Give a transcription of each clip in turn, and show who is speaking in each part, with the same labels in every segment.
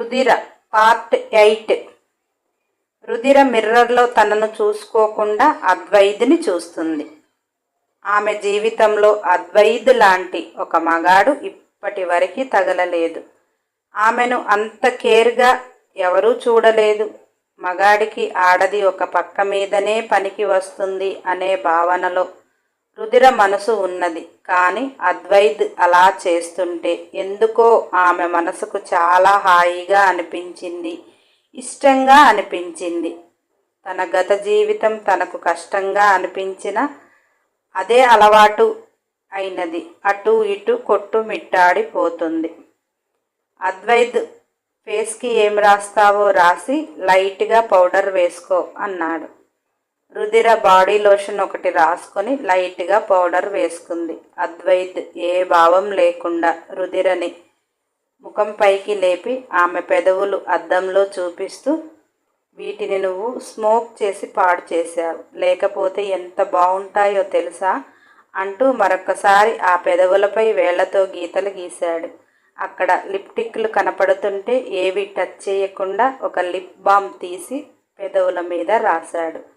Speaker 1: రుధిర part eight. రుధిర మిర్రర్లో తనను చూసుకోకుండా అద్వైద్ని చూస్తుంది. ఆమె జీవితంలో అద్వైద్ లాంటి ఒక మగాడు ఇప్పటి వరకు తగలలేదు. ఆమెను అంత కేర్గా ఎవరూ చూడలేదు. మగాడికి ఆడది ఒక పక్క మీదనే పనికి వస్తుంది అనే భావనలో రుధిర మనసు ఉన్నది. కానీ అద్వైద్ అలా చేస్తుంటే ఎందుకో ఆమె మనసుకు చాలా హాయిగా అనిపించింది. ఇష్టంగా అనిపించింది. తన గత జీవితం తనకు కష్టంగా అనిపించిన అదే అలవాటు అయినది. అటు ఇటు కొట్టుమిట్టాడిపోతుంది అద్వైద్ ఫేస్కి ఏం రాస్తావో రాసి లైట్గా పౌడర్ వేసుకో అన్నాడు. రుధిర బాడీ లోషన్ ఒకటి రాసుకొని లైట్గా పౌడర్ వేసుకుంది. అద్వైత్ ఏ భావం లేకుండా రుధిరని ముఖం పైకి లేపి ఆమె పెదవులు అద్దంలో చూపిస్తూ వీటిని నువ్వు స్మోక్ చేసి పాడు చేశావు. లేకపోతే ఎంత బాగుంటాయో తెలుసా? అంటూ మరొకసారి ఆ పెదవులపై వేళ్ళతో గీతలు గీశాడు. అక్కడ లిప్టిక్లు కనపడుతుంటే ఏవి టచ్ చేయకుండా ఒక లిప్ బామ్ తీసి పెదవుల మీద రాశాడు.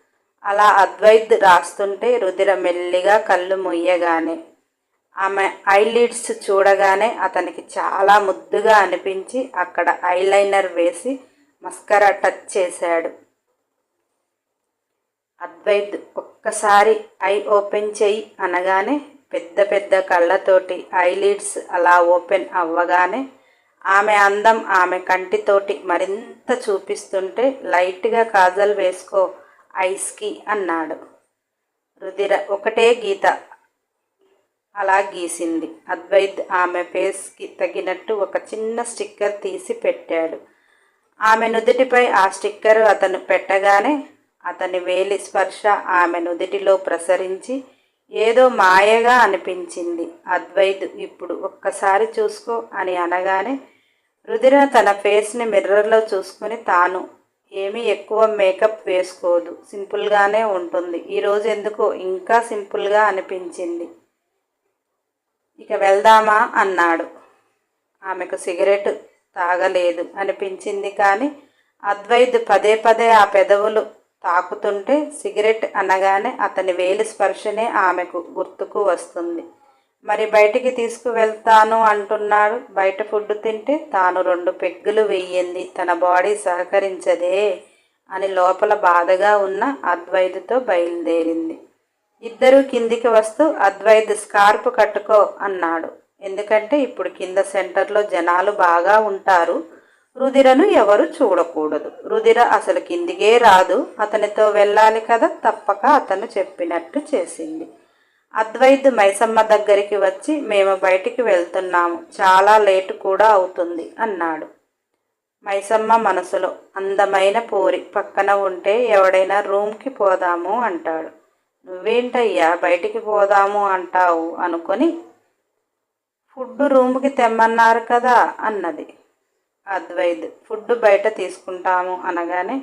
Speaker 1: అలా అద్వైత్ రాస్తుంటే రుధిర మెల్లిగా కళ్ళు మొయ్యగానే ఆమె ఐలిడ్స్ చూడగానే అతనికి చాలా ముద్దుగా అనిపించి అక్కడ ఐలైనర్ వేసి మస్కరా టచ్ చేశాడు. అద్వైత్ ఒక్కసారి ఐ ఓపెన్ చెయ్యి అనగానే పెద్ద పెద్ద కళ్ళతోటి ఐలిడ్స్ అలా ఓపెన్ అవ్వగానే ఆమె అందం ఆమె కంటితోటి మరింత చూపిస్తుంటే లైట్గా కాజల్ వేసుకో ఐస్కి అన్నాడు. రుధిర ఒకటే గీత అలా గీసింది. అద్వైత్ ఆమె ఫేస్కి తగినట్టు ఒక చిన్న స్టిక్కర్ తీసి పెట్టాడు. ఆమె నుదుటిపై ఆ స్టిక్కర్ అతను పెట్టగానే అతని వేలి స్పర్శ ఆమె నుదుటిలో ప్రసరించి ఏదో మాయగా అనిపించింది. అద్వైత్ ఇప్పుడు ఒక్కసారి చూసుకో అని అనగానే రుధిర తన ఫేస్ని మిర్రర్లో చూసుకుని తాను ఏమీ ఎక్కువ మేకప్ వేసుకోదు. సింపుల్గానే ఉంటుంది. ఈరోజు ఎందుకో ఇంకా సింపుల్గా అనిపించింది. ఇక వెళ్దామా అన్నాడు. ఆమెకు సిగరెట్ తాగలేదు అనిపించింది కానీ అద్వైద్ పదే పదే ఆ పెదవులు తాకుతుంటే సిగరెట్ అనగానే అతని వేలి స్పర్శనే ఆమెకు గుర్తుకు వస్తుంది. మరి బయటికి తీసుకువెళ్తాను అంటున్నాడు. బయట ఫుడ్ తింటే తాను రెండు పెగ్గులు వెయ్యింది. తన బాడీ సహకరించదే అని లోపల బాధగా ఉన్న అద్వైద్తో బయలుదేరింది. ఇద్దరు కిందికి వస్తూ అద్వైద్ స్కార్ప్ కట్టుకో అన్నాడు. ఎందుకంటే ఇప్పుడు కింద సెంటర్లో జనాలు బాగా ఉంటారు. రుధిరను ఎవరు చూడకూడదు. రుధిర అసలు కిందికే రాదు. అతనితో వెళ్ళాలి కదా తప్పక అతను చెప్పినట్టు చేసింది. అద్వైద్ మైసమ్మ దగ్గరికి వచ్చి మేము బయటికి వెళ్తున్నాము. చాలా లేటు కూడా అవుతుంది అన్నాడు. మైసమ్మ మనసులో అందమైన పూరి పక్కన ఉంటే ఎవడైనా రూమ్కి పోదాము అంటాడు. నువ్వేంటయ్యా బయటికి పోదాము అంటావు అనుకొని ఫుడ్ రూమ్కి తెమ్మన్నారు కదా అన్నది. అద్వైద్ ఫుడ్ బయట తీసుకుంటాము అనగానే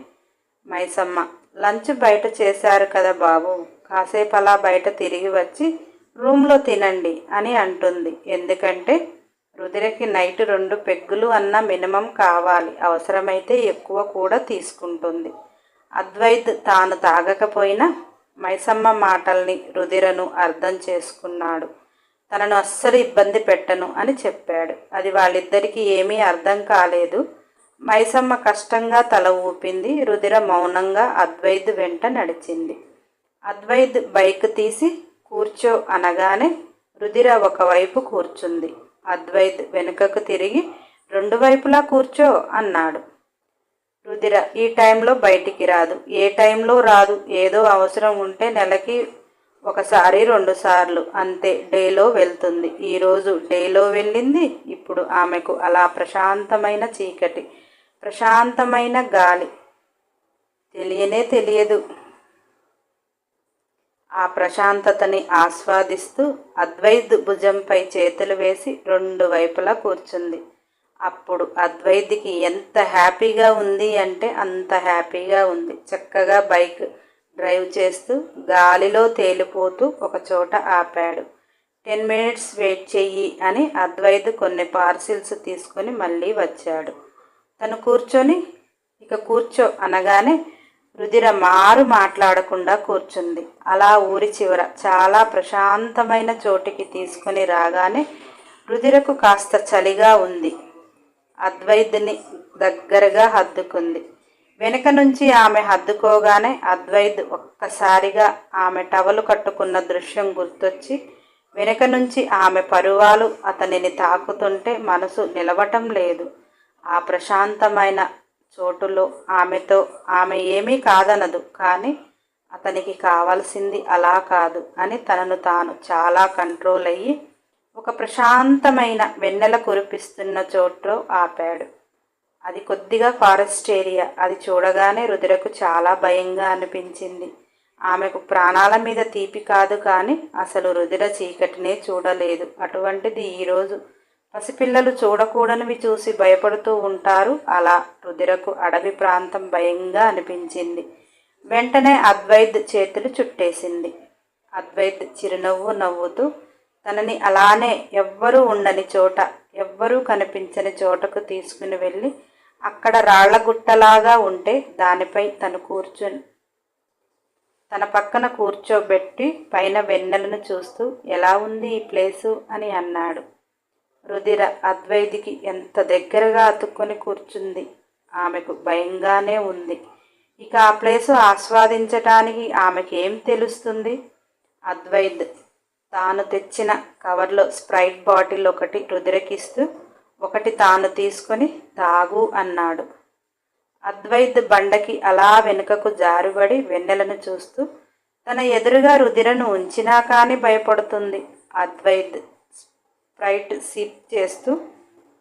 Speaker 1: మైసమ్మ లంచ్ బయట చేశారు కదా బాబు. కాసేపు అలా బయట తిరిగి వచ్చి రూమ్లో తినండి అని అంటుంది. ఎందుకంటే రుధిరకి నైట్ రెండు పెగ్గులు అన్న మినిమం కావాలి. అవసరమైతే ఎక్కువ కూడా తీసుకుంటుంది. అద్వైత్ తాను తాగకపోయినా మైసమ్మ మాటల్ని రుధిరను అర్థం చేసుకున్నాడు. తనను అస్సలు ఇబ్బంది పెట్టను అని చెప్పాడు. అది వాళ్ళిద్దరికీ ఏమీ అర్థం కాలేదు. మైసమ్మ కష్టంగా తల ఊపింది. రుధిర మౌనంగా అద్వైద్ వెంట నడిచింది. అద్వైద్ బైక్ తీసి కూర్చో అనగానే రుధిర ఒకవైపు కూర్చుంది. అద్వైద్ వెనుకకు తిరిగి రెండు వైపులా కూర్చో అన్నాడు. రుధిర ఈ టైంలో బయటికి రాదు. ఏ టైంలో రాదు? ఏదో అవసరం ఉంటే నెలకి ఒకసారి రెండు సార్లు. అంతే డేలో వెళ్తుంది. ఈరోజు డేలో వెళ్ళింది. ఇప్పుడు ఆమెకు అలా ప్రశాంతమైన చీకటి ప్రశాంతమైన గాలి. తెలియనే తెలియదు. ఆ ప్రశాంతతని ఆస్వాదిస్తూ అద్వైద్ భుజంపై చేతులు వేసి రెండు వైపులా కూర్చుంది. అప్పుడు అద్వైద్కి ఎంత హ్యాపీగా ఉంది అంటే అంత హ్యాపీగా ఉంది. చక్కగా బైక్ డ్రైవ్ చేస్తూ గాలిలో తేలిపోతూ ఒక చోట ఆపాడు. టెన్ మినిట్స్ వెయిట్ చెయ్యి అని అద్వైద్ కొన్ని పార్సిల్స్ తీసుకొని మళ్ళీ వచ్చాడు. తను కూర్చొని ఇక కూర్చో అనగానే రుధిర మారు మాట్లాడకుండా కూర్చుంది. అలా ఊరి చివర చాలా ప్రశాంతమైన చోటికి తీసుకొని రాగానే రుధిరకు కాస్త చలిగా ఉంది. అద్వైద్ని దగ్గరగా హద్దుకుంది. వెనుక నుంచి ఆమె హద్దుకోగానే అద్వైద్ ఒక్కసారిగా ఆమె టవలు కట్టుకున్న దృశ్యం గుర్తొచ్చి వెనుక నుంచి ఆమె పరువాలు అతనిని తాకుతుంటే మనసు నిలవటం లేదు. ఆ ప్రశాంతమైన చోటులో ఆమెతో ఆమె ఏమీ కాదనదు కానీ అతనికి కావాల్సింది అలా కాదు అని తనను తాను చాలా కంట్రోల్ అయ్యి ఒక ప్రశాంతమైన వెన్నెల కురిపిస్తున్న చోట్లో ఆపాడు. అది కొద్దిగా ఫారెస్ట్ ఏరియా అది చూడగానే రుదిరకు చాలా భయంగా అనిపించింది. ఆమెకు ప్రాణాల మీద తీపి కాదు కానీ అసలు రుదిర చీకటినే చూడలేదు. అటువంటిది ఈరోజు పసిపిల్లలు చూడకూడనివి చూసి భయపడుతూ ఉంటారు. అలా రుదిరకు అడవి ప్రాంతం భయంగా అనిపించింది. వెంటనే అద్వైద్ చేతులు చుట్టేసింది. అద్వైద్ చిరునవ్వు నవ్వుతూ తనని అలానే ఎవ్వరూ ఉండని చోట ఎవ్వరూ కనిపించని చోటకు తీసుకుని వెళ్ళి అక్కడ రాళ్ళ గుట్టలాగా ఉంటే దానిపై తను కూర్చుని తన పక్కన కూర్చోబెట్టి పైన వెన్నెలను చూస్తూ ఎలా ఉంది ఈ ప్లేసు? అని అన్నాడు. రుధిర అద్వైతికి ఎంత దగ్గరగా అతుక్కొని కూర్చుంది. ఆమెకు భయంగానే ఉంది. ఇక ఆ ప్లేసు ఆస్వాదించటానికి ఆమెకి ఏం తెలుస్తుంది? అద్వైద్ తాను తెచ్చిన కవర్లో స్ప్రైట్ బాటిల్ ఒకటి రుదిరకిస్తూ ఒకటి తాను తీసుకొని తాగు అన్నాడు. అద్వైత్ బండకి అలా వెనుకకు జారుబడి వెన్నెలను చూస్తూ తన ఎదురుగా రుధిరను ఉంచినా కానీ భయపడుతుంది. అద్వైత్ స్ప్రైట్ సిప్ చేస్తూ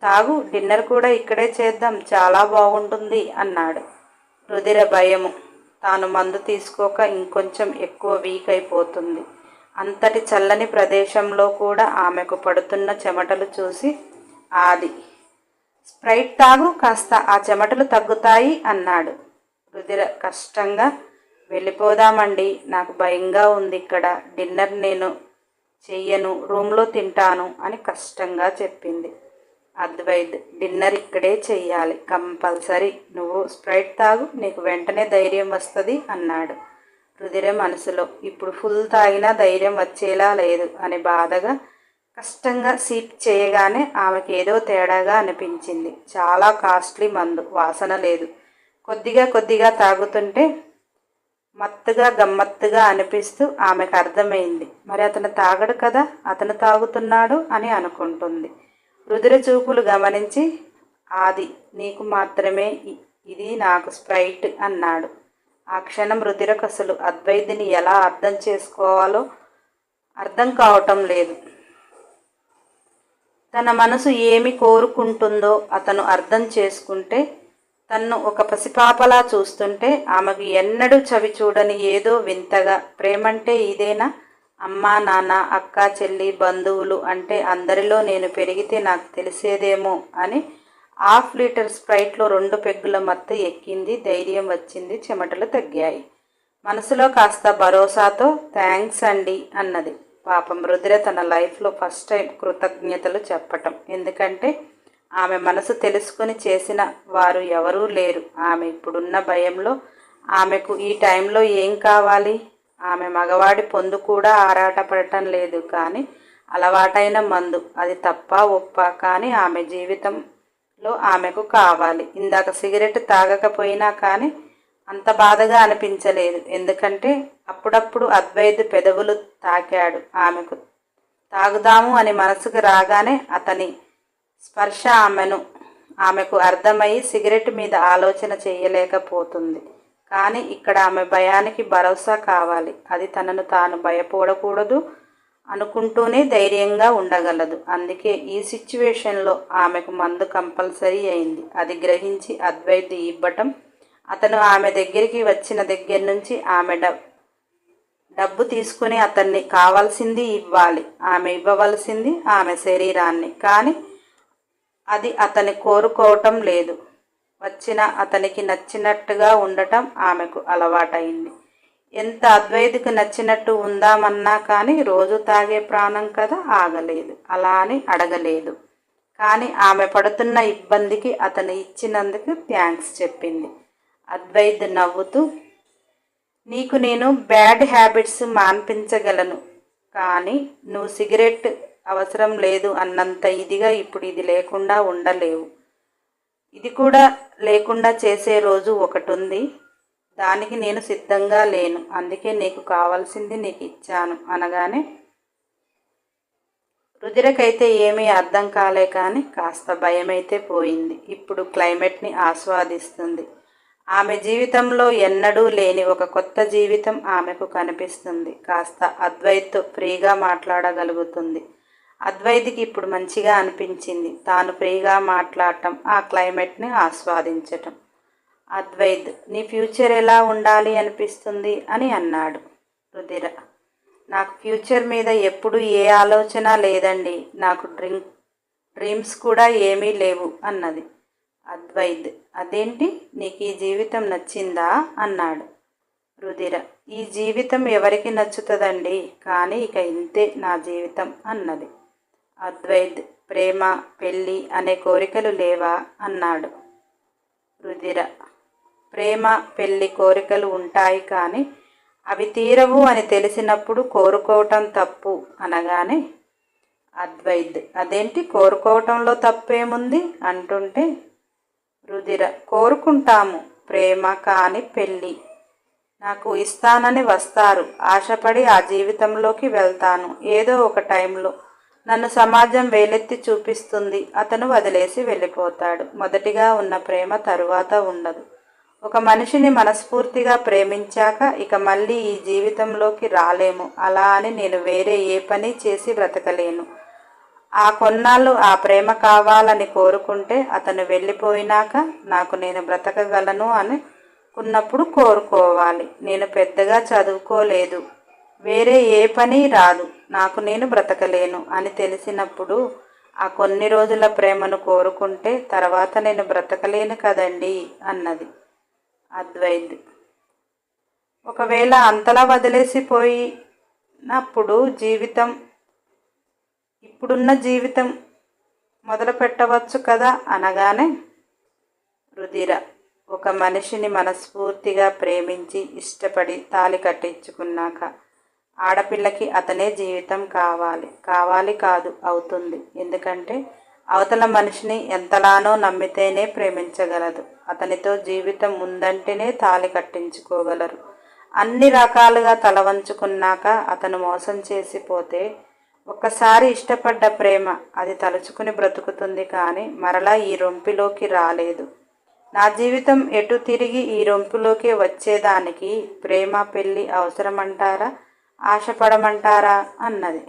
Speaker 1: తాగు డిన్నర్ కూడా ఇక్కడే చేద్దాం చాలా బాగుంటుంది అన్నాడు. రుధిర భయము. తాను మందు తీసుకోక ఇంకొంచెం ఎక్కువ వీక్ అయిపోతుంది. అంతటి చల్లని ప్రదేశంలో కూడా ఆమెకు పడుతున్న చెమటలు చూసి ఆది. స్ప్రైట్ తాగు కాస్త ఆ చెమటలు తగ్గుతాయి అన్నాడు. రుధిర కష్టంగా. వెళ్ళిపోదామండి. నాకు భయంగా ఉంది ఇక్కడ. డిన్నర్ నేను చెయ్యను రూమ్లో తింటాను అని కష్టంగా చెప్పింది. అద్వైత్ డిన్నర్ ఇక్కడే చెయ్యాలి. కంపల్సరీ. నువ్వు స్ప్రైట్ తాగు నీకు వెంటనే ధైర్యం వస్తుంది అన్నాడు. రుధిర మనసులో ఇప్పుడు ఫుల్ తాగినా ధైర్యం వచ్చేలా లేదు అని బాధగా కష్టంగా సీప్ చేయగానే ఆమెకి ఏదో తేడాగా అనిపించింది. చాలా కాస్ట్లీ మందు వాసన లేదు. కొద్దిగా కొద్దిగా తాగుతుంటే మత్తుగా గమ్మత్తుగా అనిపిస్తూ ఆమెకు అర్థమైంది. మరి అతను తాగడు కదా? అతను తాగుతున్నాడు అని అనుకుంటుంది. రుదిర చూపులు గమనించి ఆది నీకు మాత్రమే ఇది నాకు స్ప్రైట్ అన్నాడు. ఆ క్షణం రుదిరకు అసలు అద్వైతిని ఎలా అర్థం చేసుకోవాలో అర్థం కావటం లేదు. తన మనసు ఏమి కోరుకుంటుందో అతను అర్థం చేసుకుంటే తన్ను ఒక పసిపాపలా చూస్తుంటే ఆమెకు ఎన్నడూ చవి చూడని ఏదో వింతగా ప్రేమంటే ఇదేనా? అమ్మా నాన్న అక్క చెల్లి బంధువులు అంటే అందరిలో నేను పెరిగితే నాకు తెలిసేదేమో అని హాఫ్ లీటర్ స్ప్రైట్లో రెండు పెగ్గుల మత్తు ఎక్కింది. ధైర్యం వచ్చింది. చెమటలు తగ్గాయి. మనసులో కాస్త భరోసాతో థ్యాంక్స్ అండి అన్నది. పాపం రుద్ర తన లైఫ్లో ఫస్ట్ టైం కృతజ్ఞతలు చెప్పటం. ఎందుకంటే ఆమె మనసు తెలుసుకొని చేసిన వారు ఎవరూ లేరు. ఆమె ఇప్పుడున్న భయంలో ఆమెకు ఈ టైంలో ఏం కావాలి? ఆమె మగవాడి పొందు కూడా ఆరాటపడటం లేదు కానీ అలవాటైన మందు. అది తప్ప ఒప్ప కానీ ఆమె జీవితంలో ఆమెకు కావాలి. ఇందాక సిగరెట్ తాగకపోయినా కానీ అంత బాధగా అనిపించలేదు. ఎందుకంటే అప్పుడప్పుడు అద్వైత్ పెదవులు తాకాడు. ఆమెకు తాగుదాము అని మనసుకు రాగానే అతని స్పర్శ ఆమెను. ఆమెకు అర్థమయ్యి సిగరెట్ మీద ఆలోచన చేయలేకపోతుంది. కానీ ఇక్కడ ఆమె భయానికి భరోసా కావాలి. అది తనను తాను భయపడకూడదు అనుకుంటూనే ధైర్యంగా ఉండగలదు. అందుకే ఈ సిచ్యువేషన్లో ఆమెకు మందు కంపల్సరీ అయింది. అది గ్రహించి అద్వైతి ఇవ్వటం అతను ఆమె దగ్గరికి వచ్చిన దగ్గర నుంచి ఆమె డబ్ డబ్బు తీసుకుని అతన్ని కావాల్సింది ఇవ్వాలి. ఆమె ఇవ్వవలసింది ఆమె శరీరాన్ని. కానీ అది అతని కోరుకోవటం లేదు. వచ్చిన అతనికి నచ్చినట్టుగా ఉండటం ఆమెకు అలవాటైంది ఎంత అద్వైతికి నచ్చినట్టు ఉందామన్నా కానీ రోజు తాగే ప్రాణం కదా ఆగలేదు. అలా అని అడగలేదు. కానీ ఆమె పడుతున్న ఇబ్బందికి అతను ఇచ్చినందుకు థ్యాంక్స్ చెప్పింది. అద్వైత్ నవ్వుతూ నీకు నేను బ్యాడ్ హ్యాబిట్స్ మాన్పించగలను. కానీ నువ్వు సిగరెట్ అవసరం లేదు అన్నంత ఇదిగా ఇప్పుడు ఇది లేకుండా ఉండలేవు. ఇది కూడా లేకుండా చేసే రోజు ఒకటి ఉంది దానికి నేను సిద్ధంగా లేను. అందుకే నీకు కావాల్సింది నీకు ఇచ్చాను అనగానే రుదిరకైతే ఏమీ అర్థం కాలే కానీ కాస్త భయమైతే పోయింది. ఇప్పుడు క్లైమేట్ని ఆస్వాదిస్తుంది. ఆమె జీవితంలో ఎన్నడూ లేని ఒక కొత్త జీవితం ఆమెకు కనిపిస్తుంది. కాస్త అద్వైత్ ఫ్రీగా మాట్లాడగలుగుతుంది. అద్వైతికి ఇప్పుడు మంచిగా అనిపించింది. తాను ఫ్రీగా మాట్లాడటం ఆ క్లైమేట్ని ఆస్వాదించటం. అద్వైత్ నీ ఫ్యూచర్ ఎలా ఉండాలి అనిపిస్తుంది అని అన్నాడు రుధిర. నాకు ఫ్యూచర్ మీద ఎప్పుడు ఏ ఆలోచన లేదండి. నాకు డ్రింక్ డ్రీమ్స్ కూడా ఏమీ లేవు అన్నది. అద్వైత్ అదేంటి? నీకు ఈ జీవితం నచ్చిందా? అన్నాడు రుధిర. ఈ జీవితం ఎవరికి నచ్చుతుందండి? కానీ ఇక ఇంతే నా జీవితం అన్నది. అద్వైత్ ప్రేమ పెళ్ళి అనే కోరికలు లేవా? అన్నాడు. రుధిర. ప్రేమ పెళ్ళి కోరికలు ఉంటాయి కానీ అవి తీరవు అని తెలిసినప్పుడు కోరుకోవటం తప్పు అనగానే అద్వైత్ అదేంటి? కోరుకోవటంలో తప్పేముంది? అంటుంటే రుధిర కోరుకుంటాము. ప్రేమ కాని పెళ్ళి. నాకు ఇస్తానని వస్తారు. ఆశపడి ఆ జీవితంలోకి వెళ్తాను. ఏదో ఒక టైంలో నన్ను సమాజం వేలెత్తి చూపిస్తుంది. అతను వదిలేసి వెళ్ళిపోతాడు. మొదటిగా ఉన్న ప్రేమ తరువాత ఉండదు. ఒక మనిషిని మనస్ఫూర్తిగా ప్రేమించాక ఇక మళ్ళీ ఈ జీవితంలోకి రాలేము. అలా అని నేను వేరే ఏ పని చేసి బ్రతకలేను. ఆ కొన్నాళ్ళు ఆ ప్రేమ కావాలని కోరుకుంటే అతను వెళ్ళిపోయినాక నాకు నేను బ్రతకగలను అని ఉన్నప్పుడు కోరుకోవాలి. నేను పెద్దగా చదువుకోలేదు. వేరే ఏ పని రాదు. నాకు నేను బ్రతకలేను అని తెలిసినప్పుడు ఆ కొన్ని రోజుల ప్రేమను కోరుకుంటే తర్వాత నేను బ్రతకలేను కదండి అన్నది. అద్వైత్. ఒకవేళ అంతలా వదిలేసిపోయినప్పుడు జీవితం ఇప్పుడున్న జీవితం మొదలు పెట్టవచ్చు కదా అనగానే రుధిర ఒక మనిషిని మనస్ఫూర్తిగా ప్రేమించి ఇష్టపడి తాలి కట్టించుకున్నాక ఆడపిల్లకి అతనే జీవితం కావాలి. కావాలి కాదు అవుతుంది. ఎందుకంటే అవతల మనిషిని ఎంతలానో నమ్మితేనే ప్రేమించగలదు. అతనితో జీవితం ఉందంటేనే తాలి కట్టించుకోగలరు. అన్ని రకాలుగా తలవంచుకున్నాక అతను మోసం చేసిపోతే ఒక్కసారి ఇష్టపడ్డ ప్రేమ అది తలుచుకుని బ్రతుకుతుంది కానీ మరలా ఈ రొంపిలోకి రాలేదు. నా జీవితం ఎటు తిరిగి ఈ రొంపులోకి వచ్చేదానికి ప్రేమ పెళ్ళి అవసరమంటారా? ఆశపడమంటారా అన్నది.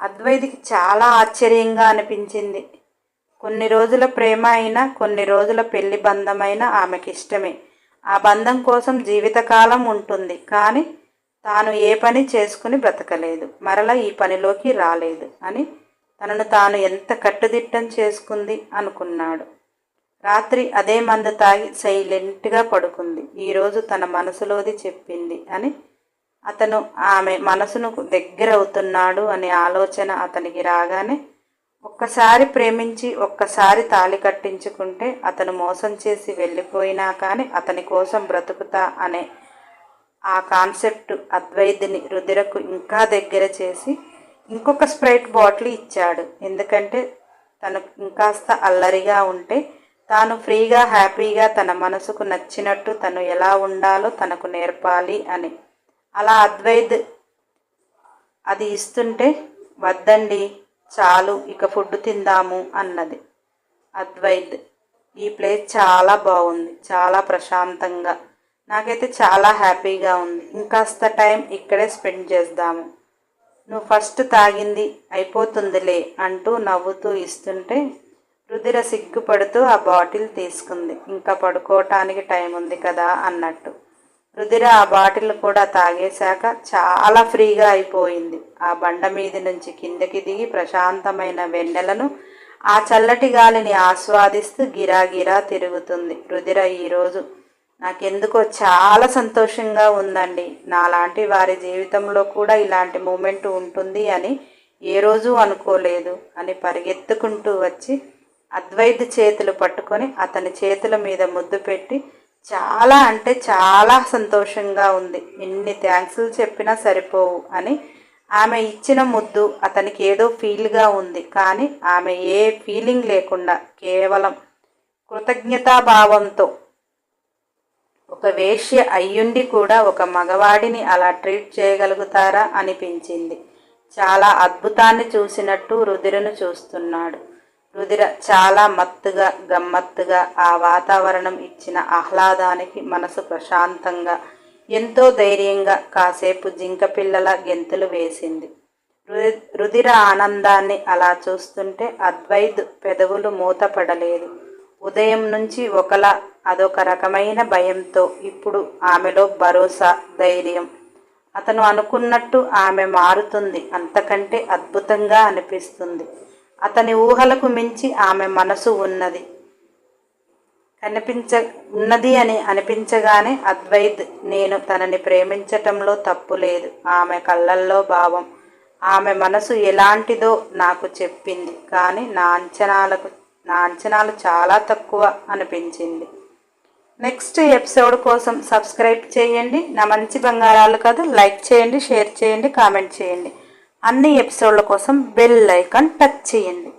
Speaker 1: అద్వైతికి చాలా ఆశ్చర్యంగా అనిపించింది. కొన్ని రోజుల ప్రేమ అయినా కొన్ని రోజుల పెళ్ళి బంధమైనా ఆమెకి ఇష్టమే. ఆ బంధం కోసం జీవితకాలం ఉంటుంది కానీ తాను ఏ పని చేసుకుని బ్రతకలేదు. మరలా ఈ పనిలోకి రాలేదు అని తనను తాను ఎంత కట్టుదిట్టం చేసుకుంది అనుకున్నాడు. రాత్రి అదే మందు తాగి సైలెంట్గా పడుకుంది. ఈరోజు తన మనసులోది చెప్పింది అని అతను ఆమె మనసును దగ్గరవుతున్నాడు అనే ఆలోచన అతనికి రాగానే ఒక్కసారి ప్రేమించి ఒక్కసారి తాళి కట్టించుకుంటే అతను మోసం చేసి వెళ్ళిపోయినా కానీ అతని కోసం బ్రతుకుతా అనే ఆ కాన్సెప్ట్ అద్వైతిని రుదిరకు ఇంకా దగ్గర చేసి ఇంకొక స్ప్రైట్ బాటిల్ ఇచ్చాడు. ఎందుకంటే తను ఇంకాస్త అల్లరిగా ఉంటే తాను ఫ్రీగా హ్యాపీగా తన మనసుకు నచ్చినట్టు తను ఎలా ఉండాలో తనకు నేర్పాలి అని. అలా అద్వైద్ అది ఇస్తుంటే వద్దండి చాలు ఇక ఫుడ్ తిందాము అన్నది. అద్వైద్ ఈ ప్లేస్ చాలా బాగుంది చాలా ప్రశాంతంగా నాకైతే చాలా హ్యాపీగా ఉంది ఇంకాస్త టైం ఇక్కడే స్పెండ్ చేద్దాము. నువ్వు ఫస్ట్ తాగింది అయిపోతుందిలే అంటూ నవ్వుతూ ఇస్తుంటే రుదిర సిగ్గుపడుతూ ఆ బాటిల్ తీసుకుంది. ఇంకా పడుకోవటానికి టైం ఉంది కదా అన్నట్టు. రుధిర ఆ బాటిల్ కూడా తాగేశాక చాలా ఫ్రీగా అయిపోయింది. ఆ బండ మీది నుంచి కిందకి దిగి ప్రశాంతమైన వెన్నెలను ఆ చల్లటి గాలిని ఆస్వాదిస్తూ గిరాగిరా తిరుగుతుంది. రుధిర ఈరోజు నాకెందుకో చాలా సంతోషంగా ఉందండి. నాలాంటి వారి జీవితంలో కూడా ఇలాంటి మూమెంట్ ఉంటుంది అని ఏ రోజు అనుకోలేదు అని పరిగెత్తుకుంటూ వచ్చి అద్వైత చేతులు పట్టుకొని అతని చేతుల మీద ముద్దు పెట్టి చాలా అంటే చాలా సంతోషంగా ఉంది. ఎన్ని థ్యాంక్స్లు చెప్పినా సరిపోవు అని. ఆమె ఇచ్చిన ముద్దు అతనికి ఏదో ఫీల్గా ఉంది. కానీ ఆమె ఏ ఫీలింగ్ లేకుండా కేవలం కృతజ్ఞతాభావంతో ఒక వేష్య అయ్యుండి కూడా ఒక మగవాడిని అలా ట్రీట్ చేయగలుగుతారా అనిపించింది. చాలా అద్భుతాన్ని చూసినట్టు రుదిరను చూస్తున్నాడు. రుదిర చాలా మత్తుగా గమ్మత్తుగా ఆ వాతావరణం ఇచ్చిన ఆహ్లాదానికి మనసు ప్రశాంతంగా ఎంతో ధైర్యంగా కాసేపు జింకపిల్లల గెంతులు వేసింది. రుదిర ఆనందాన్ని అలా చూస్తుంటే అద్వైద్ పెదవులు మూతపడలేదు. ఉదయం నుంచి ఒకలా అదొక రకమైన భయంతో ఇప్పుడు ఆమెలో భరోసా ధైర్యం. అతను అనుకున్నట్టు ఆమె మారుతుంది అంతకంటే అద్భుతంగా అనిపిస్తుంది. అతని ఊహలకు మించి ఆమె మనసు ఉన్నది. కనిపించ ఉన్నది అని అనిపించగానే అద్వైత్ నేను తనని ప్రేమించటంలో తప్పు లేదు. ఆమె కళ్ళల్లో భావం. ఆమె మనసు ఎలాంటిదో నాకు చెప్పింది. కానీ నా అంచనాలకు నా అంచనాలు చాలా తక్కువ అనిపించింది. నెక్స్ట్ ఎపిసోడ్ కోసం సబ్స్క్రైబ్ చేయండి. నా మంచి బంగారాలు కదా. లైక్ చేయండి షేర్ చేయండి కామెంట్ చేయండి. అన్ని ఎపిసోడ్ల కోసం బెల్ ఐకాన్ టచ్ చేయండి.